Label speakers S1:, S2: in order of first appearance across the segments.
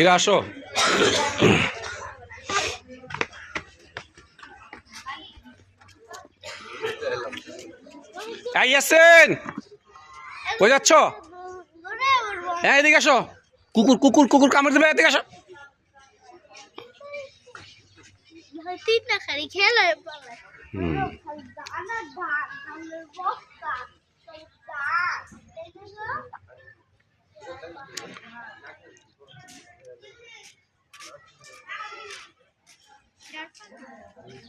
S1: এরা আসো। এই আছেন কই যাচ্ছ? হ্যাঁ এদিকে আসো। কুকুর কুকুর কুকুর কামড় দেবে, এদিকে আসো। হুম।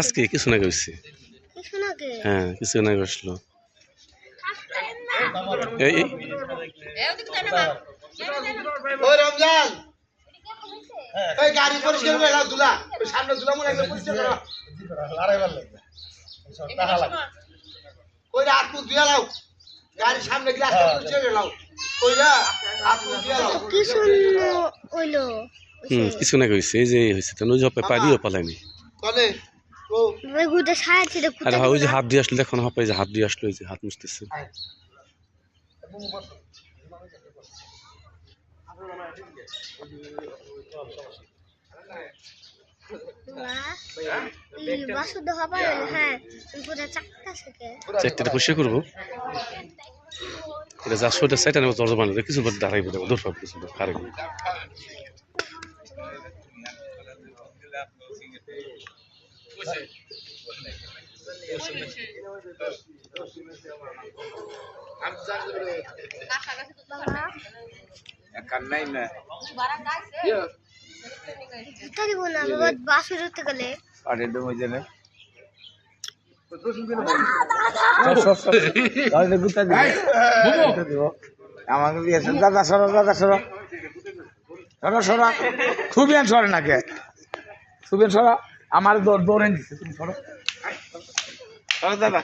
S1: আজকে কিছু না গেছে
S2: কিছু না
S1: হ্যাঁ কিছু না আসলো এই এই।
S3: ওই রমজান। ওই গাড়ি পরিষ্কার করে দুলা। সামনে দুলা মনে পরিষ্কার করো কই হাত মুখ লাও গাড়ির সামনে গ্লাস পরিষ্কার করে লাও কই না হাত লাও
S2: কি শুনলো হইল।
S1: হুম কিছু না গেছে এই যে হয়েছে তো ওই যে পারিও পালাইনি
S3: কলে
S1: আরে ওই যে হাত দিয়ে আসলো দেখো যে হাত দিয়ে আসলো এই যে হাত মুছতেছে।
S2: হ্যাঁ
S1: চারটেটা পয়সা করব। এটা যা নেব দরজা কিছু দাঁড়াইবো দূর কিছু
S2: না।
S4: আমাকে দিয়েছে দাদা সরো দাদা সরো। সরো সরো। সুবিয়ান সরে নাকি? সুবিয়ান সরো। আমার দৌড়ে দিচ্ছে তুমি সরো। সরো দাদা।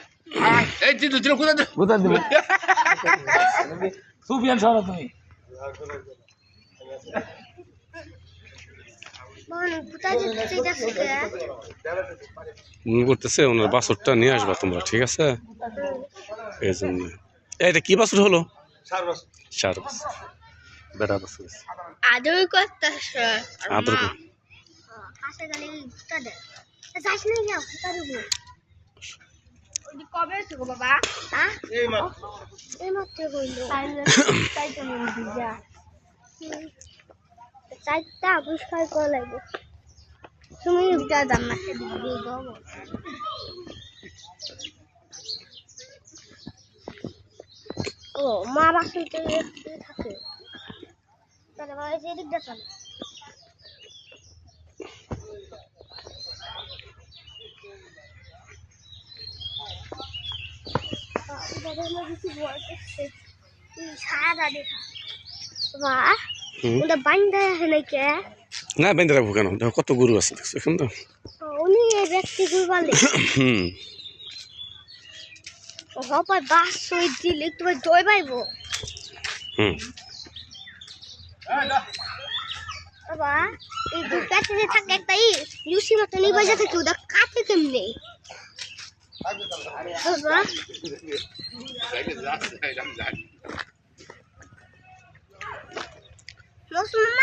S4: কোথায় দেবো? সুবিয়ান সরো তুমি।
S2: কোথায়
S1: মনে করতেছে ওনার বাছরটা নিয়ে আসবা তোমরা ঠিক আছে? এই জন্য। এটা কি বাছর হলো? চার বছর। বেড়া বছর।
S2: আদর করতেছে।
S1: আদর
S2: কাছে গেলে জুতা দে যাস না যা জুতা দেবো কবে গো বাবা
S3: এই
S2: মাত্র তাই তো ভিজা চারটা আবিষ্কার করে লাগবো তুমি যা দাম দিয়ে ও মা বাসুতে থাকে তাহলে বাবা দেখা বা নাকি?
S1: না রাখব কেন? দেখো কত গরু আছে দেখছ এখন তো?
S2: উনি এই ব্যক্তি গুরবালে
S1: হুম।
S2: হপার বাস সই দিলে তোমার দই পাইবো
S1: হুম।
S2: বাবা এই দুটাতে যে থাকে একটা ই লুসি মতো নিয়ে বাজা থাকে ওটা কাটে কেমনে? বাবা মৌসুমা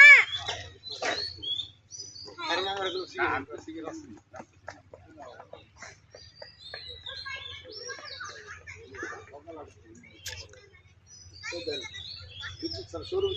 S3: সরু